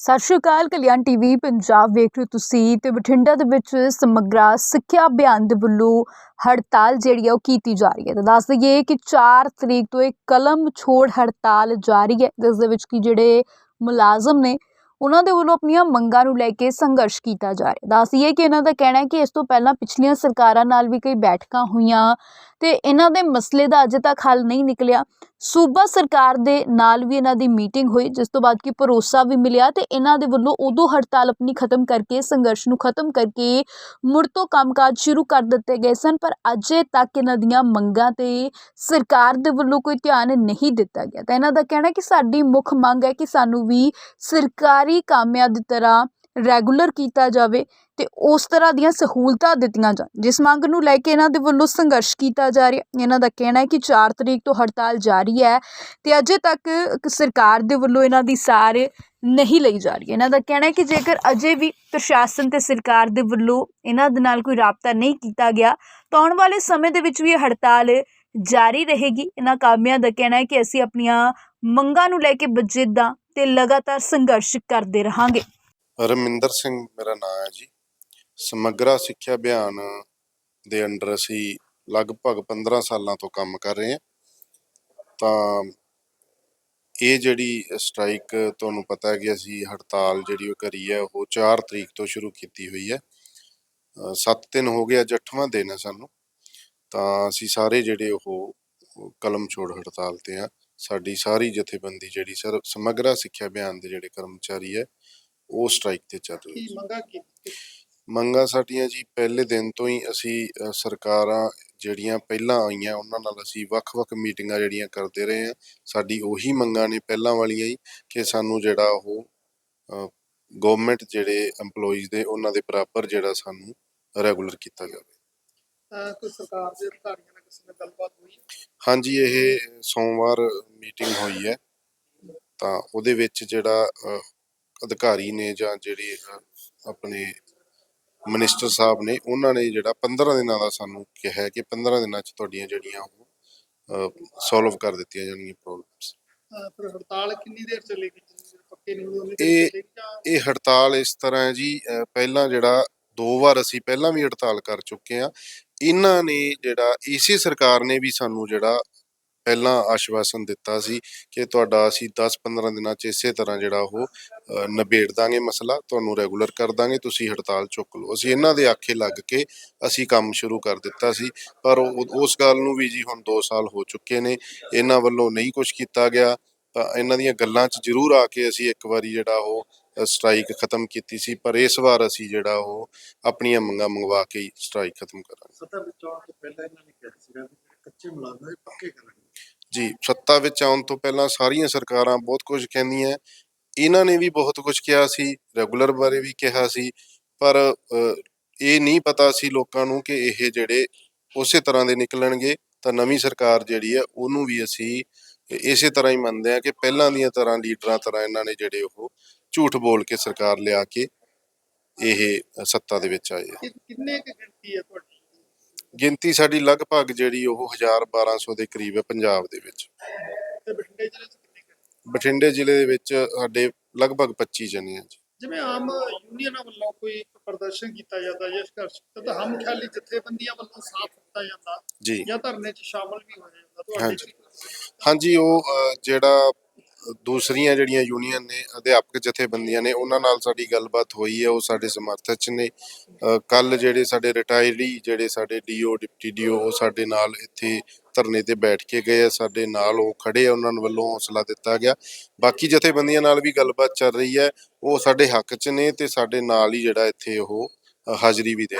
ਸਤਿ ਸ਼੍ਰੀ ਅਕਾਲ, ਕਲਿਆਣ ਟੀਵੀ, ਪੰਜਾਬ ਵੇਖ ਰਹੇ ਹੋ ਤੁਸੀਂ ਤੇ ਬਠਿੰਡਾ ਦੇ ਵਿੱਚ ਸਮਗਰਾ ਸਿੱਖਿਆ ਅਭਿਆਨ ਦੇ ਵੱਲੋਂ ਹੜਤਾਲ ਜਿਹੜੀ ਹੈ ਉਹ ਕੀਤੀ ਜਾ ਰਹੀ ਹੈ। ਤਾਂ ਦੱਸ ਦਈਏ ਕਿ 4 ਤਰੀਕ ਤੋਂ ਇਹ ਕਲਮ ਛੋੜ ਹੜਤਾਲ ਜਾਰੀ ਹੈ। ਜਿਸ ਦੇ ਵਿੱਚ ਕਿ ਜਿਹੜੇ ਮੁਲਾਜ਼ਮ ਨੇ, ਉਹਨਾਂ ਦੇ ਵੱਲੋਂ ਆਪਣੀਆਂ ਮੰਗਾਂ ਨੂੰ ਲੈ ਕੇ ਸੰਘਰਸ਼ ਕੀਤਾ ਜਾ ਰਿਹਾ ਦੱਸ ਦਈਏ ਕਿ ਇਹਨਾਂ ਦਾ ਕਹਿਣਾ ਹੈ ਕਿ ਇਸ ਤੋਂ ਪਹਿਲਾਂ ਪਿਛਲੀਆਂ ਸਰਕਾਰਾਂ ਨਾਲ ਵੀ ਕਈ ਬੈਠਕਾਂ ਹੋਈਆਂ ਤੇ ਇਹਨਾਂ ਦੇ ਮਸਲੇ ਦਾ ਅਜੇ ਤੱਕ ਹੱਲ ਨਹੀਂ ਨਿਕਲਿਆ। ਸੂਬਾ ਸਰਕਾਰ ਦੇ ਨਾਲ ਵੀ ਇਹਨਾਂ ਦੀ ਮੀਟਿੰਗ ਹੋਈ, ਜਿਸ ਤੋਂ ਬਾਅਦ ਕਿ ਭਰੋਸਾ ਵੀ ਮਿਲਿਆ ਤੇ ਇਹਨਾਂ ਦੇ ਵੱਲੋਂ ਉਦੋਂ ਹੜਤਾਲ ਆਪਣੀ ਖਤਮ ਕਰਕੇ, ਸੰਘਰਸ਼ ਨੂੰ ਖਤਮ ਕਰਕੇ ਮੁੜ ਤੋਂ ਕੰਮਕਾਜ ਸ਼ੁਰੂ ਕਰ ਦਿੱਤੇ ਗਏ ਸਨ, ਪਰ ਅਜੇ ਤੱਕ ਇਹਨਾਂ ਦੀਆਂ ਮੰਗਾਂ ਤੇ ਸਰਕਾਰ ਦੇ ਵੱਲੋਂ ਕੋਈ ਧਿਆਨ ਨਹੀਂ ਦਿੱਤਾ ਗਿਆ। ਤਾਂ ਇਹਨਾਂ ਦਾ ਕਹਿਣਾ ਕਿ ਸਾਡੀ ਮੁੱਖ ਮੰਗ ਹੈ ਕਿ ਸਾਨੂੰ ਵੀ ਸਰਕਾਰੀ ਕਾਮਿਆਂ ਦੀ ਤਰ੍ਹਾਂ ਰੈਗੂਲਰ ਕੀਤਾ ਜਾਵੇ ਤੇ ਉਸ ਤਰ੍ਹਾਂ ਦੀਆਂ ਸਹੂਲਤਾਂ ਦਿੱਤੀਆਂ ਜਾਣ। ਜਿਸ ਮੰਗ ਨੂੰ ਲੈ ਕੇ ਇਹਨਾਂ ਦੇ ਵੱਲੋਂ ਸੰਘਰਸ਼ ਕੀਤਾ ਜਾ ਰਿਹਾ, ਇਹਨਾਂ ਦਾ ਕਹਿਣਾ ਹੈ ਕਿ 4 ਤਰੀਕ ਤੋਂ ਹੜਤਾਲ ਜਾਰੀ ਹੈ ਤੇ ਅਜੇ ਤੱਕ ਸਰਕਾਰ ਦੇ ਵੱਲੋਂ ਇਹਨਾਂ ਦੀ ਸਾਰ ਨਹੀਂ ਲਈ ਜਾ ਰਹੀ। ਇਹਨਾਂ ਦਾ ਕਹਿਣਾ ਹੈ ਕਿ ਜੇਕਰ ਅਜੇ ਵੀ ਪ੍ਰਸ਼ਾਸਨ ਤੇ ਸਰਕਾਰ ਦੇ ਵੱਲੋਂ ਇਹਨਾਂ ਦੇ ਨਾਲ ਕੋਈ ਰਾਬਤਾ ਨਹੀਂ ਕੀਤਾ ਗਿਆ, ਤਾਂ ਆਉਣ ਵਾਲੇ ਸਮੇਂ ਦੇ ਵਿੱਚ ਵੀ ਇਹ ਹੜਤਾਲ ਜਾਰੀ ਰਹੇਗੀ। ਇਹਨਾਂ ਕਾਮਿਆਂ ਦਾ ਕਹਿਣਾ ਹੈ ਕਿ ਅਸੀਂ ਆਪਣੀਆਂ ਮੰਗਾਂ ਨੂੰ ਲੈ ਕੇ ਬਜਿੱਦਾਂ ਤੇ ਲਗਾਤਾਰ ਸੰਘਰਸ਼ ਕਰਦੇ ਰਹਾਂਗੇ। ਰਮਿੰਦਰ ਸਿੰਘ ਮੇਰਾ ਨਾਮ ਹੈ ਜੀ। ਸਮਗਰਾ ਸਿੱਖਿਆ ਅਭਿਆਨ ਦੇ ਅੰਡਰ ਅਸੀਂ ਲਗਭਗ 15 ਸਾਲਾਂ ਤੋਂ ਕੰਮ ਕਰ ਰਹੇ ਹਾਂ। ਤਾਂ ਇਹ ਜਿਹੜੀ ਸਟ੍ਰਾਈਕ ਤੁਹਾਨੂੰ ਪਤਾ ਹੈ ਕਿ ਅਸੀਂ ਹੜਤਾਲ ਜਿਹੜੀ ਉਹ ਕਰੀ ਹੈ, ਉਹ 4 ਤਰੀਕ ਤੋਂ ਸ਼ੁਰੂ ਕੀਤੀ ਹੋਈ ਹੈ। 7 ਦਿਨ ਹੋ ਗਿਆ ਅੱਜ 8ਵਾਂ ਦਿਨ ਹੈ ਸਾਨੂੰ। ਤਾਂ ਅਸੀਂ ਸਾਰੇ ਜਿਹੜੇ ਉਹ ਉਹ ਕਲਮ ਛੋੜ ਹੜਤਾਲ ਤੇ ਆ ਸਾਡੀ ਸਾਰੀ ਜਥੇਬੰਦੀ ਜਿਹੜੀ ਸਰ, ਸਮਗਰਾ ਸਿੱਖਿਆ ਅਭਿਆਨ ਦੇ ਜਿਹੜੇ ਕਰਮਚਾਰੀ ਹੈ ਉਹ ਸਟ੍ਰਾਈਕ ਤੇ ਚੱਲ ਰਹੀ ਕੀ ਮੰਗਾ ਕੀ ਮੰਗਾਂ ਸਾਡੀਆਂ ਜੀ ਪਹਿਲੇ ਦਿਨ ਤੋਂ ਹੀ ਅਸੀਂ ਅ, ਸਰਕਾਰਾਂ ਜਿਹੜੀਆਂ ਪਹਿਲਾਂ ਆਈਆਂ ਉਹਨਾਂ ਨਾਲ ਅਸੀਂ ਵੱਖ-ਵੱਖ ਮੀਟਿੰਗਾਂ ਜਿਹੜੀਆਂ ਕਰਦੇ ਰਹੇ ਹਾਂ। ਸਾਡੀ ਉਹੀ ਮੰਗਾਂ ਨੇ ਪਹਿਲਾਂ ਵਾਲੀਆਂ ਹੀ ਕਿ ਸਾਨੂੰ ਜਿਹੜਾ ਉਹ ਗਵਰਨਮੈਂਟ ਜਿਹੜੇ EMPLOYEES ਦੇ ਉਹਨਾਂ ਦੇ ਬਰਾਬਰ ਜਿਹੜਾ ਸਾਨੂੰ ਰੈਗੂਲਰ ਕੀਤਾ ਜਾਵੇ। ਅਹ ਕੋਈ ਸਰਕਾਰ ਦੇ ਅਧਿਕਾਰੀਆਂ ਨਾਲ ਕਿਸੇ ਨਾਲ ਗੱਲਬਾਤ ਹੋਈ ਹਾਂਜੀ ਇਹ ਸੋਮਵਾਰ ਮੀਟਿੰਗ ਹੋਈ ਹੈ। ਤਾਂ ਉਹਦੇ ਵਿੱਚ ਜਿਹੜਾ ਅ, ਅਧਿਕਾਰੀ ਨੇ ਜਾਂ ਜਿਹੜੇ ਆਪਣੇ ਮਿਨਿਸਟਰ ਸਾਹਿਬ ਨੇ ਉਹਨਾਂ ਨੇ ਜਿਹੜਾ 15 ਦਿਨਾਂ ਦਾ ਸਾਨੂੰ ਕਿਹਾ ਕਿ 15 ਦਿਨਾਂ 'ਚ ਤੁਹਾਡੀਆਂ ਜਿਹੜੀਆਂ ਉਹ ਸੋਲਵ ਕਰ ਦਿੱਤੀਆਂ ਜਾਣਗੀਆਂ ਪ੍ਰੋਬਲਮਸ ਅਹ ਫਿਰ ਹੜਤਾਲ ਕਿੰਨੀ ਦੇਰ ਚੱਲੇਗੀ? ਜਿੰਨੀ ਪੱਕੇ ਨਹੀਂ ਹੋਈ ਉਨੀ ਇਹ- ਹੜਤਾਲ ਇਸ ਤਰ੍ਹਾਂ ਹੈ ਜੀ ਪਹਿਲਾਂ ਜਿਹੜਾ ਦੋ ਵਾਰ ਅਸੀਂ ਪਹਿਲਾਂ ਵੀ ਹੜਤਾਲ ਕਰ ਚੁੱਕੇ ਆ ਇਹਨਾਂ ਨੇ ਜਿਹੜਾ ਇਸੇ ਸਰਕਾਰ ਨੇ ਵੀ ਸਾਨੂੰ ਜਿਹੜਾ ਪਹਿਲਾਂ ਆਸ਼ਵਾਸਨ ਦਿੱਤਾ ਸੀ ਕਿ ਤੁਹਾਡਾ ਅਸੀਂ 10-15 ਦਿਨਾਂ 'ਚ ਇਸੇ ਤਰ੍ਹਾਂ ਜਿਹੜਾ ਉਹ ਨਿਬੇੜ ਦਾਂਗੇ ਮਸਲਾ, ਤੁਹਾਨੂੰ ਰੈਗੂਲਰ ਕਰ ਦਾਂਗੇ, ਤੁਸੀਂ ਹੜਤਾਲ ਚੁੱਕ ਲਓ। ਅਸੀਂ ਇਹਨਾਂ ਦੇ ਆਖੇ ਲੱਗ ਕੇ ਅਸੀਂ ਕੰਮ ਸ਼ੁਰੂ ਕਰ ਦਿੱਤਾ ਸੀ, ਪਰ ਉਸ ਗੱਲ ਨੂੰ ਵੀ ਜੀ ਹੁਣ 2 ਸਾਲ ਹੋ ਚੁੱਕੇ ਨੇ, ਇਹਨਾਂ ਵੱਲੋਂ ਨਹੀਂ ਕੁਝ ਕੀਤਾ ਗਿਆ। ਤਾਂ ਇਹਨਾਂ ਦੀਆਂ ਗੱਲਾਂ 'ਚ ਜ਼ਰੂਰ ਆ ਕੇ ਅਸੀਂ ਇੱਕ ਵਾਰੀ ਜਿਹੜਾ ਉਹ ਸਟ੍ਰਾਈਕ ਖਤਮ ਕੀਤੀ ਸੀ ਪਰ ਇਸ ਵਾਰ ਅਸੀਂ ਜਿਹੜਾ ਉਹ ਆਪਣੀਆਂ ਮੰਗਾਂ ਮੰਗਵਾ ਕੇ ਸਟ੍ਰਾਈਕ ਖਤਮ ਕਰਾਂਗੇ। ਸੱਤਾ ਵਿੱਚ ਆਉਣ ਤੋਂ ਪਹਿਲਾਂ ਇਹਨਾਂ ਨੇ ਕਿਹਾ ਸੀਗਾ ਕਿ ਕੱਚੇ ਮੁਲਾਜ਼ਮਾਂ ਦੇ ਪੱਕੇ ਕਰਨਗੇ ਜੀ ਸੱਤਾ ਵਿੱਚ ਆਉਣ ਤੋਂ ਪਹਿਲਾਂ ਸਾਰੀਆਂ ਸਰਕਾਰਾਂ ਬਹੁਤ ਕੁਝ ਕਹਿੰਦੀਆਂ ਇਹਨਾਂ ਨੇ ਵੀ ਬਹੁਤ ਕੁਝ ਕਿਹਾ ਸੀ ਰੈਗੂਲਰ ਬਾਰੇ ਵੀ ਕਿਹਾ ਸੀ ਪਰ ਇਹ ਨਹੀਂ ਪਤਾ ਸੀ ਲੋਕਾਂ ਨੂੰ ਕਿ ਇਹ ਜਿਹੜੇ ਉਸੇ ਤਰ੍ਹਾਂ ਦੇ ਨਿਕਲਣਗੇ ਤਾਂ ਨਵੀਂ ਸਰਕਾਰ ਜਿਹੜੀ ਹੈ ਉਹਨੂੰ ਵੀ ਅਸੀਂ ਇਸੇ ਤਰ੍ਹਾਂ ਹੀ ਮੰਨਦੇ ਆ ਕਿ ਪਹਿਲਾਂ ਦੀਆਂ ਤਰ੍ਹਾਂ ਲੀਡਰਾਂ ਤਰ੍ਹਾਂ ਇਹਨਾਂ ਨੇ ਜਿਹੜੇ ਉਹ ਝੂਠ ਬੋਲ ਕੇ ਸਰਕਾਰ ਲਿਆ ਕੇ ਇਹ ਸੱਤਾ ਦੇ ਵਿੱਚ ਆਏ ਆ। ਕਿੰਨੇ ਕੁ ਗਿਣਤੀ ਹੈ ਤੁਹਾਡੀ? ਗਿਣਤੀ ਸਾਡੀ ਲਗਭਗ ਜਿਹੜੀ ਉਹ 1000 1200 ਦੇ ਕਰੀਬ ਹੈ ਪੰਜਾਬ ਦੇ ਵਿੱਚ। ਤੇ ਬਠਿੰਡੇ ਜ਼ਿਲ੍ਹੇ 'ਚ ਕਿੰਨੇ ਕੁ? ਹੈ? ਬਠਿੰਡੇ ਜ਼ਿਲ੍ਹੇ ਦੇ ਵਿੱਚ ਸਾਡੇ ਲਗਭਗ 25 ਜਣੇ ਆ ਜੀ। ਜਿਵੇਂ ਆਮ ਯੂਨੀਅਨਾਂ ਵੱਲੋਂ ਕੋਈ ਪ੍ਰਦਰਸ਼ਨ ਕੀਤਾ ਜਾਂਦਾ ਜਾਂ ਸੰਘਰਸ਼ ਤਾਂ ਹਮ ਖਿਆਲੀ ਜਥੇਬੰਦੀਆਂ ਵੱਲੋਂ ਸਾਫ਼ ਕੀਤਾ ਜਾਂਦਾ ਜੀ। ਜਾਂ ਧਰਨੇ 'ਚ ਸ਼ਾਮਲ ਵੀ ਹੋ ਜਾਂਦਾ। ਤੁਹਾਡੇ ਹਾਂਜੀ। ਉਹ ਜਿਹੜਾ ਦੂਸਰੀਆਂ ਜਿਹੜੀਆਂ ਯੂਨੀਅਨ ਨੇ, ਅਧਿਆਪਕ ਜਥੇਬੰਦੀਆਂ ਨੇ, ਉਹਨਾਂ ਨਾਲ ਸਾਡੀ ਗੱਲਬਾਤ ਹੋਈ ਹੈ, ਉਹ ਸਾਡੇ ਸਮਰਥਕ 'ਚ ਨੇ ਕੱਲ ਜਿਹੜੇ ਸਾਡੇ ਰਿਟਾਇਰੀ ਜਿਹੜੇ ਸਾਡੇ ਡੀਓ ਡਿਪਟੀ ਡੀਓ ਉਹ ਸਾਡੇ ਨਾਲ ਇੱਥੇ ਧਰਨੇ ਤੇ ਬੈਠ ਕੇ ਗਏ ਆ, ਸਾਡੇ ਨਾਲ ਉਹ ਖੜੇ ਆ, ਉਹਨਾਂ ਵੱਲੋਂ ਹੌਸਲਾ ਦਿੱਤਾ ਗਿਆ ਬਾਕੀ ਜਥੇਬੰਦੀਆਂ ਨਾਲ ਵੀ ਗੱਲਬਾਤ ਚੱਲ ਰਹੀ ਹੈ, ਉਹ ਸਾਡੇ ਹੱਕ 'ਚ ਨੇ ਤੇ ਸਾਡੇ ਨਾਲ ਹੀ ਜਿਹੜਾ ਇੱਥੇ ਉਹ ਹਾਜ਼ਰੀ ਵੀ ਦੇ